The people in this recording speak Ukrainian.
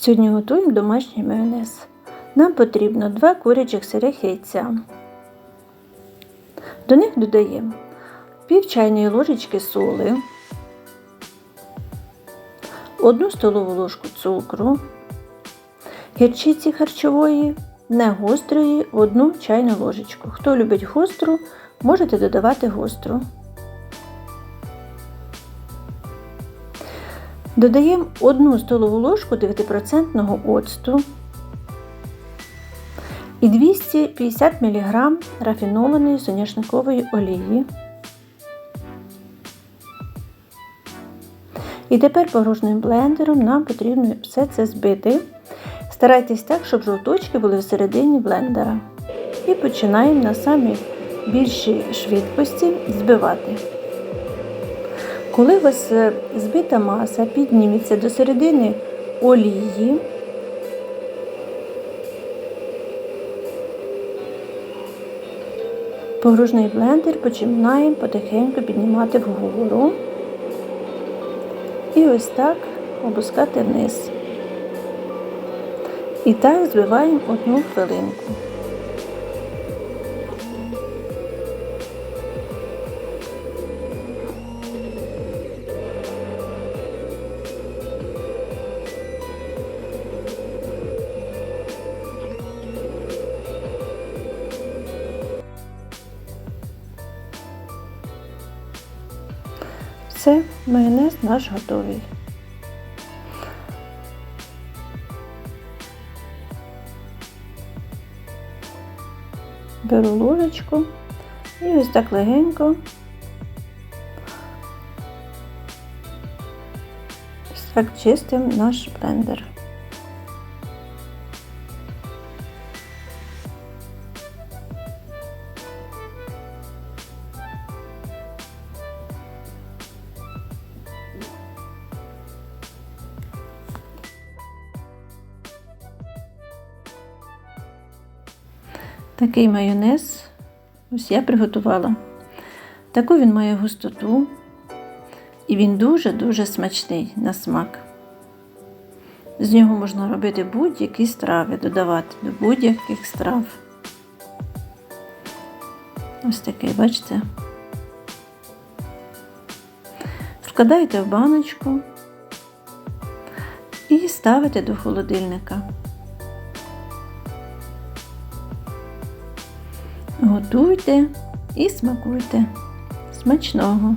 Сьогодні готуємо домашній майонез. Нам потрібно 2 курячих сирих яйця. До них додаємо пів чайної ложечки соли, 1 столову ложку цукру, гірчиці харчової, не гострої 1 чайну ложечку. Хто любить гостру, можете додавати гостру. Додаємо 1 столову ложку 9% оцту і 250 мг рафінованої соняшникової олії. І тепер погружним блендером нам потрібно все це збити. Старайтесь так, щоб жовточки були всередині блендера. І починаємо на самій більшій швидкості збивати. Коли у вас збита маса підніметься до середини олії, погружний блендер починаємо потихеньку піднімати вгору і ось так опускати вниз. І так збиваємо одну хвилинку. Все, майонез наш готовий. Беру ложечку і ось так легенько ось так чистим наш блендер. Такий майонез ось я приготувала. Таку він має густоту, і він дуже-дуже смачний на смак. З нього можна робити будь-які страви, додавати до будь-яких страв. Ось такий, бачите? Вкладаєте в баночку і ставите до холодильника. Готуйте і смакуйте. Смачного!